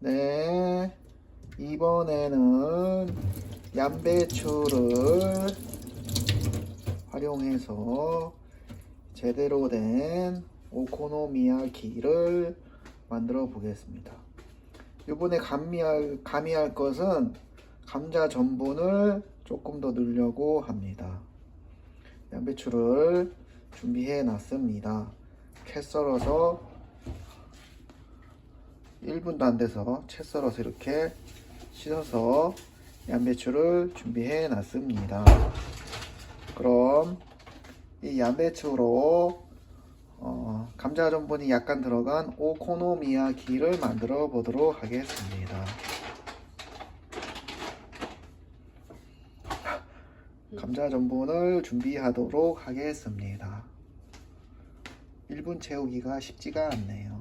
네, 이번에는 양배추를 활용해서 제대로 된 오코노미야키를 만들어 보겠습니다. 이번에 가미할, 가미할 것은 감자 전분을 조금 더 넣으려고 합니다. 양배추를 준비해 놨습니다. 채 썰어서 1분도 안 돼서 채 썰어서 이렇게 씻어서 양배추를 준비해 놨습니다. 그럼 이 양배추로 어, 감자 전분이 약간 들어간 오코노미야키를 만들어 보도록 하겠습니다. 감자 전분을 준비하도록 하겠습니다. 1분 채우기가 쉽지가 않네요.